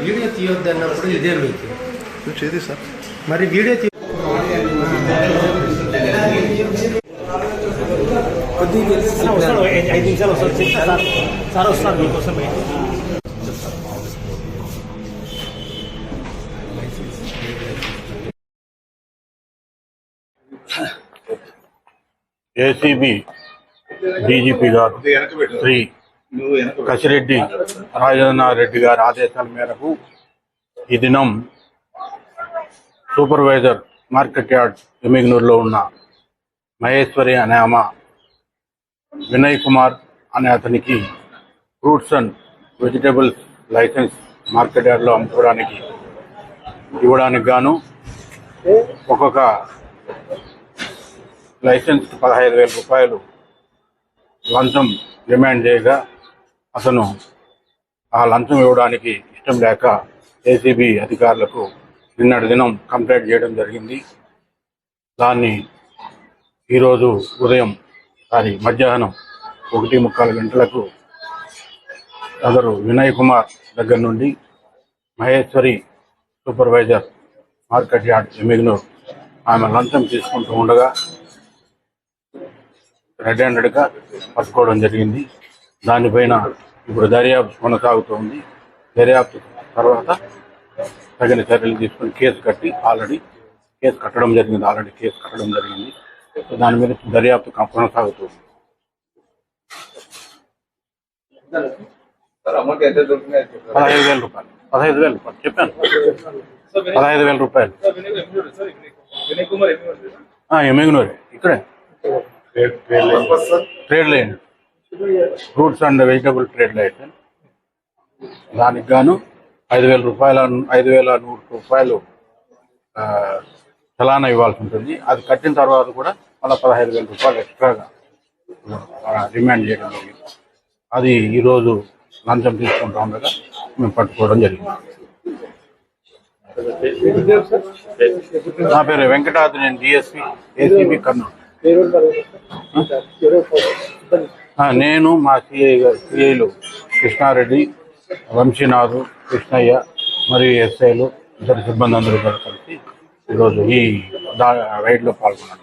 Video తీయొద్దు అన్నప్పుడు ఇదే మీకు నువ్వు చేది సార్ మరి వీడియో తీ వస్తాడు ఐదు ఐదు నిమిషాలు వస్తాడు చెప్తా సార్ సార్ వస్తాడు మీకోసం ఏసీబీ డీజీపీ గారు శ్రీ కసిరెడ్డి రెడ్డి గారి ఆదేశాల మేరకు ఈ దినం సూపర్వైజర్ మార్కెట్ యార్డ్ ఎమిగ్నూరులో ఉన్న మహేశ్వరి అనే ఆమె వినయ్ కుమార్ అనే అతనికి fruits and vegetables license market యార్డ్లో అమ్ముకోవడానికి ఇవ్వడానికి గాను ఒక్కొక్క లైసెన్స్ పదహైదు వేల రూపాయలు లంచం డిమాండ్ చేయగా అతను ఆ లంచం ఇవ్వడానికి ఇష్టం లేక ఏసీబీ అధికారులకు నిన్నటి దినం కంప్లైంట్ చేయడం జరిగింది. దాన్ని ఈరోజు ఉదయం సారీ మధ్యాహ్నం ఒకటి ముక్కాలు గంటలకు సదరు వినయ్ కుమార్ దగ్గర నుండి Maheshwari supervisor market yard Emmiganur ఆమె లంచం తీసుకుంటూ ఉండగా రెడ్ హ్యాండెడ్గా పట్టుకోవడం జరిగింది. దానిపైన ఇప్పుడు దర్యాప్తు కొనసాగుతోంది. దర్యాప్తు తర్వాత తగిన చర్యలు తీసుకుని కేసు కట్టి ఆల్రెడీ కేసు కట్టడం జరిగింది. ఆల్రెడీ కేసు కట్టడం జరిగింది. దాని మీద దర్యాప్తు కొనసాగుతుంది. పదహైదు వేల రూపాయలు. పదహైదు వేల రూపాయలు. చెప్పాను. పదహైదు వేల రూపాయలు. ఎమ్మిగనూరే ఇక్కడే. Trade line. Fruits and vegetable trade license దానికి గాను ఐదు వేల రూపాయల ఐదు వేల నూరు రూపాయలు చలానా ఇవ్వాల్సి ఉంటుంది. అది కట్టిన తర్వాత కూడా మళ్ళీ పదహైదు వేల రూపాయలు ఎక్స్ట్రాగా డిమాండ్ చేయడం జరిగింది. అది ఈరోజు లంచం తీసుకుంటా ఉండగా మేము పట్టుకోవడం జరిగింది. నా పేరు వెంకటాద్రి నేను డిఎస్పి ఏసీబీ కర్నూలు. నేను మా సిఐ సిఐలు కృష్ణారెడ్డి వంశీనాథు కృష్ణయ్య మరియు ఎస్ఐలు ఇతర సిబ్బంది అందరూ కూడా కలిసి ఈరోజు ఈ రైడ్లో పాల్గొన్నారు